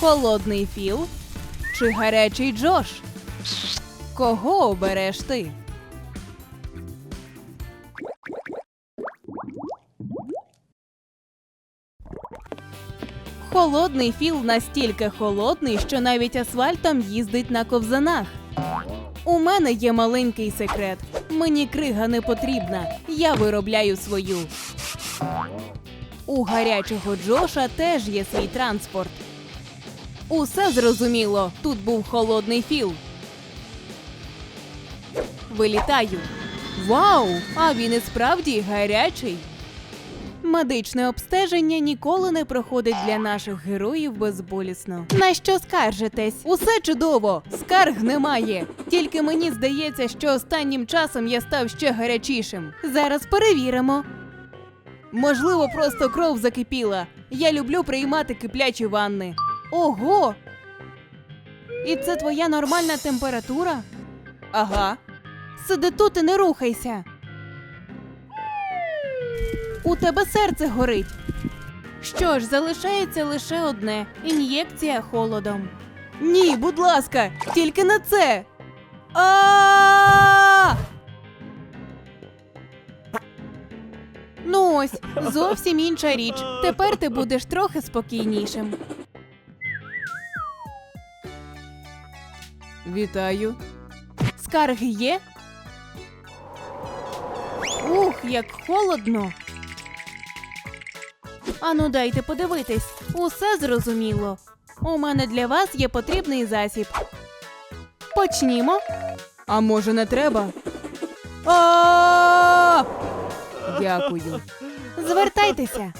Холодний Філ чи гарячий Джош? Кого обереш ти? Холодний філ настільки холодний, що навіть асфальтом їздить на ковзанах. У мене є маленький секрет. Мені крига не потрібна. Я виробляю свою. У гарячого Джоша теж є свій транспорт. Усе зрозуміло. Тут був холодний філ. Вилітаю. Вау! А він і справді гарячий. Медичне обстеження ніколи не проходить для наших героїв безболісно. На що скаржитесь? Усе чудово, скарг немає. Тільки мені здається, що останнім часом я став ще гарячішим. Зараз перевіримо. Можливо, просто кров закипіла. Я люблю приймати киплячі ванни. Ого! І це твоя нормальна температура? Ага. Сиди тут і не рухайся. У тебе серце горить. Що ж, залишається лише одне ін'єкція холодом. Ні, будь ласка, тільки на це. А! Ну ось, зовсім інша річ. Тепер ти будеш трохи спокійнішим. Вітаю. Скарги є? Ух, як холодно. Ану, дайте подивитись. Усе зрозуміло. У мене для вас є потрібний засіб. Почнімо. А може не треба? Дякую. Звертайтеся.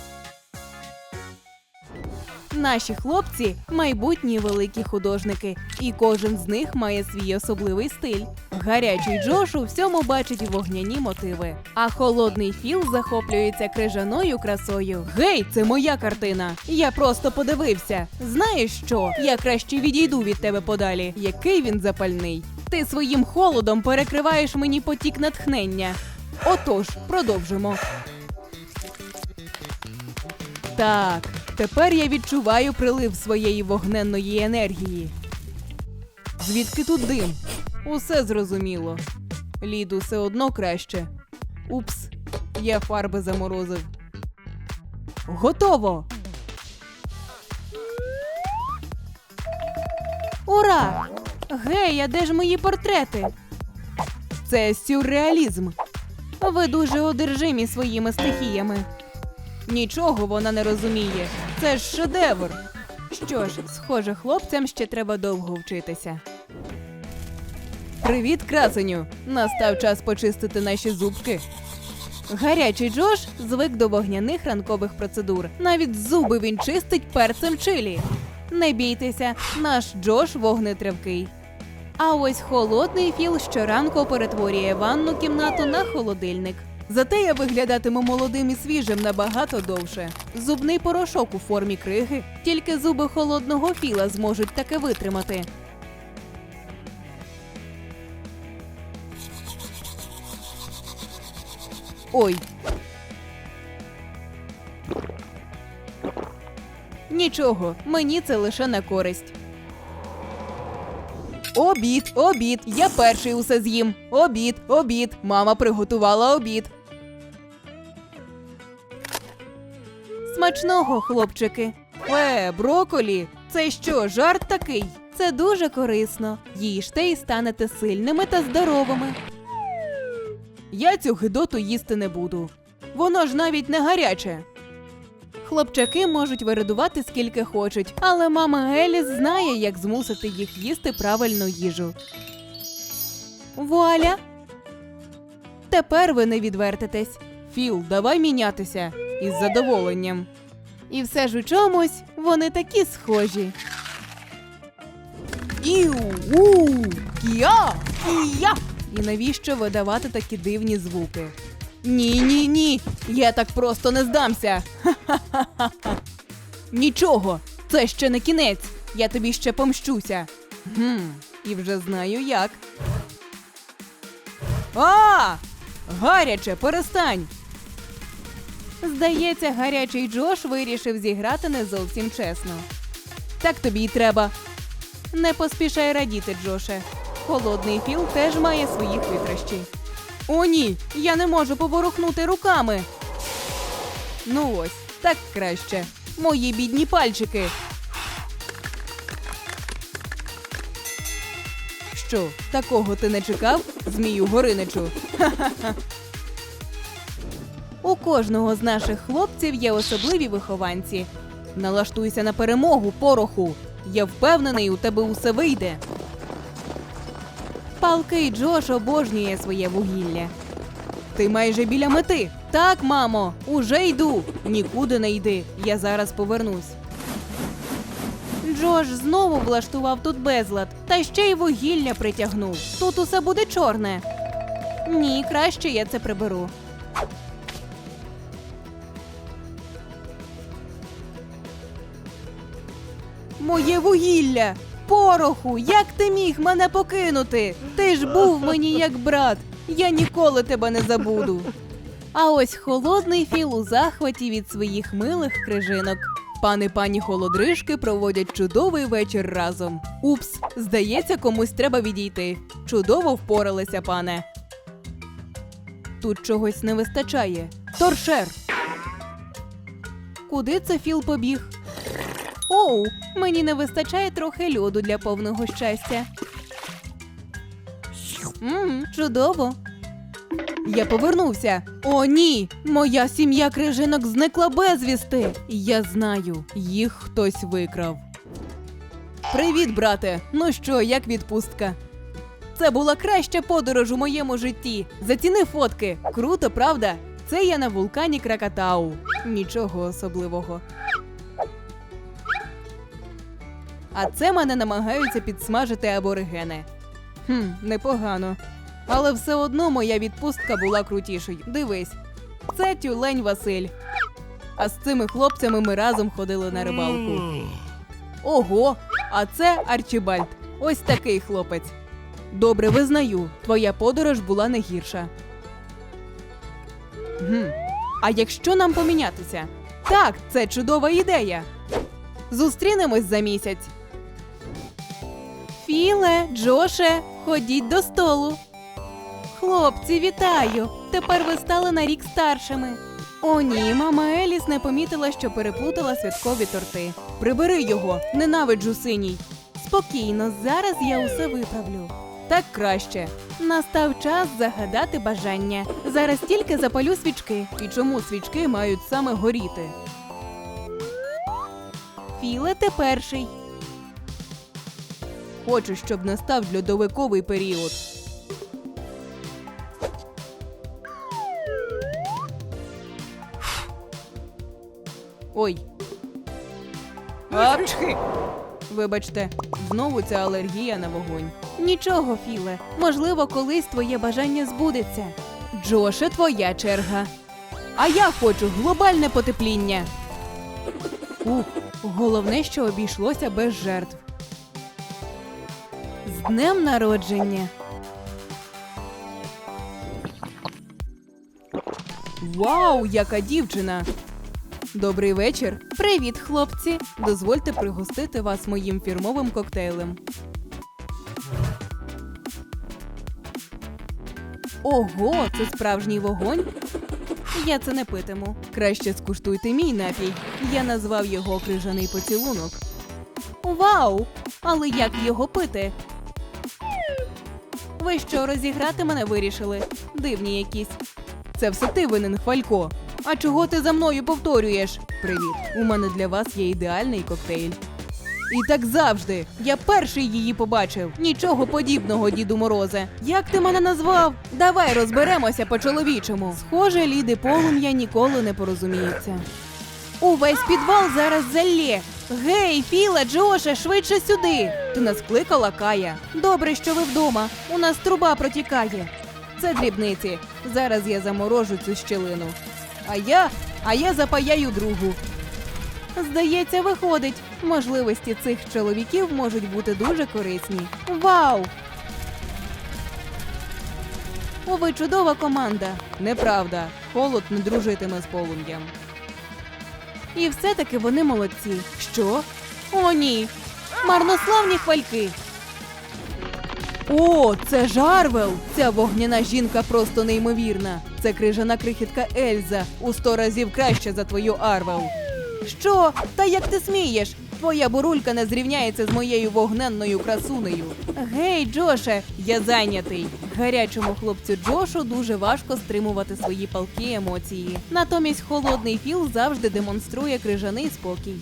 Наші хлопці майбутні великі художники, і кожен з них має свій особливий стиль. Гарячий Джош у всьому бачить вогняні мотиви, а холодний Філ захоплюється крижаною красою. Гей, це моя картина. Я просто подивився. Знаєш що? Я краще відійду від тебе подалі. Який він запальний. Ти своїм холодом перекриваєш мені потік натхнення. Отож, продовжимо. Так, тепер я відчуваю прилив своєї вогненної енергії. Звідки тут дим? Усе зрозуміло. Ліду все одно краще. Упс, я фарби заморозив. Готово. Ура! Гей, а де ж мої портрети? Це сюрреалізм. Ви дуже одержимі своїми стихіями. Нічого вона не розуміє. Це ж шедевр. Що ж, схоже, хлопцям ще треба довго вчитися. Привіт, красеню! Настав час почистити наші зубки. Гарячий Джош звик до вогняних ранкових процедур. Навіть зуби він чистить перцем чилі. Не бійтеся, наш Джош вогнетривкий. А ось холодний філ щоранку перетворює ванну кімнату на холодильник. Зате я виглядатиму молодим і свіжим набагато довше. Зубний порошок у формі криги. Тільки зуби холодного філа зможуть таке витримати. Ой. Нічого, мені це лише на користь. Обід, обід. Я перший усе з'їм. Обід, обід. Мама приготувала обід. Смачного, хлопчики. Е, броколі. Це що, жарт такий? Це дуже корисно. Їжте і станете сильними та здоровими. Я цю гидоту їсти не буду. Воно ж навіть не гаряче. Хлопчаки можуть вирадувати скільки хочуть, але мама Еліс знає, як змусити їх їсти правильну їжу. Вуаля! Тепер ви не відвертитесь. Філ, давай мінятися із задоволенням. І все ж у чомусь вони такі схожі. Іу, у, кія, кія. І навіщо видавати такі дивні звуки? Ні, ні, ні. Я так просто не здамся. Ха-ха-ха-ха. Нічого, це ще не кінець. Я тобі ще помщуся. Гм, і вже знаю як. А! Гаряче, перестань. Здається, гарячий Джош вирішив зіграти не зовсім чесно. так тобі й треба. Не поспішай радіти, Джоше. Холодний філ теж має свої хитрощі. О, ні, я не можу поворухнути руками. Ну ось, так краще. Мої бідні пальчики. Що, такого ти не чекав, змію Гориничу? Ха-ха-ха. У кожного з наших хлопців є особливі вихованці. Налаштуйся на перемогу, пороху. Я впевнений, у тебе усе вийде. Палкий Джош обожнює своє вугілля. Ти майже біля мети. Так, мамо, уже йду. Нікуди не йди. Я зараз повернусь. Джош знову влаштував тут безлад, та ще й вугілля притягнув. Тут усе буде чорне. Ні, краще я це приберу. Моє вугілля! Пороху, як ти міг мене покинути? Ти ж був мені як брат. Я ніколи тебе не забуду. А ось холодний філ у захваті від своїх милих крижинок. Пан і пані холодрижки проводять чудовий вечір разом. Упс, здається, комусь треба відійти. Чудово впоралися, пане. Тут чогось не вистачає. Торшер. Куди це філ побіг? Оу, мені не вистачає трохи льоду для повного щастя. Мм, чудово. Я повернувся. О, ні! Моя сім'я крижинок зникла безвісти. Я знаю, їх хтось викрав. Привіт, брате. Ну що, як відпустка? Це була краща подорож у моєму житті. Заціни фотки. Круто, правда? Це я на вулкані Кракатау. Нічого особливого. А це мене намагаються підсмажити аборигени. Хм, непогано. Але все одно моя відпустка була крутішою. Дивись, це тюлень Василь. А з цими хлопцями ми разом ходили на рибалку. Ого, а це Арчібальд. Ось такий хлопець. Добре, визнаю, твоя подорож була не гірша. Гм. А якщо нам помінятися? Так, це чудова ідея. Зустрінемось за місяць. Філе, Джоше, ходіть до столу. Хлопці, вітаю! Тепер ви стали на рік старшими. О, ні, мама Еліс не помітила, що переплутала святкові торти. Прибери його, ненавиджу синій. Спокійно, зараз я усе виправлю. Так краще. Настав час загадати бажання. Зараз тільки запалю свічки. І чому свічки мають саме горіти? Філе, ти перший. Хочу, щоб настав льодовиковий період. Ой. Апчхи! Вибачте, знову ця алергія на вогонь. Нічого, Філе. Можливо, колись твоє бажання збудеться. Джоше, твоя черга. А я хочу глобальне потепління. Ух, головне, що обійшлося без жертв. Днем народження. Вау, яка дівчина! Добрий вечір. Привіт, хлопці. Дозвольте пригостити вас моїм фірмовим коктейлем. Ого, це справжній вогонь. Я це не питиму. Краще скуштуйте мій напій. Я назвав його крижаний поцілунок. Вау! Але як його пити? Ви що, розіграти мене вирішили? Дивні якісь. Це все ти винен, Хвалько. А чого ти за мною повторюєш? Привіт, у мене для вас є ідеальний коктейль. І так завжди. Я перший її побачив. Нічого подібного, діду Морозе. Як ти мене назвав? Давай розберемося по-чоловічому. Схоже, ліди полум'я ніколи не порозуміються. Увесь підвал зараз залє. Гей, Філа, Джоше, швидше сюди. Ти нас кликала Кая. Добре, що ви вдома. У нас труба протікає. Це дрібниці. Зараз я заморожу цю щілину. А я, а я запаяю другу. Здається, виходить. Можливості цих чоловіків можуть бути дуже корисні. Вау! О, ви чудова команда. Неправда. Холод не дружитиме з полум'ям. І все-таки вони молодці. Що? О, ні. Марнославні хвальки. О, це Жарвел! Ця вогняна жінка просто неймовірна. Це крижана крихітка Ельза у сто разів краще за твою Арвел. Що? Та як ти смієш? Твоя бурулька не зрівняється з моєю вогненною красунею. Гей, Джоше, я зайнятий. Гарячому хлопцю Джошу дуже важко стримувати свої палкі емоції. Натомість холодний Філ завжди демонструє крижаний спокій.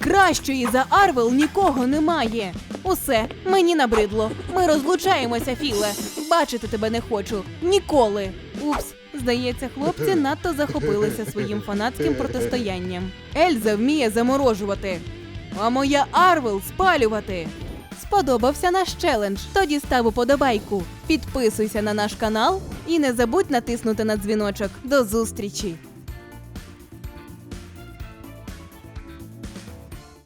Кращої за Арвел нікого немає. Усе, мені набридло. Ми розлучаємося, Філе. Бачити тебе не хочу. Ніколи. Упс, здається, хлопці надто захопилися своїм фанатським протистоянням. Ельза вміє заморожувати, а моя Арвел спалювати. Сподобався наш челендж? Тоді став уподобайку. Підписуйся на наш канал і не забудь натиснути на дзвіночок. До зустрічі!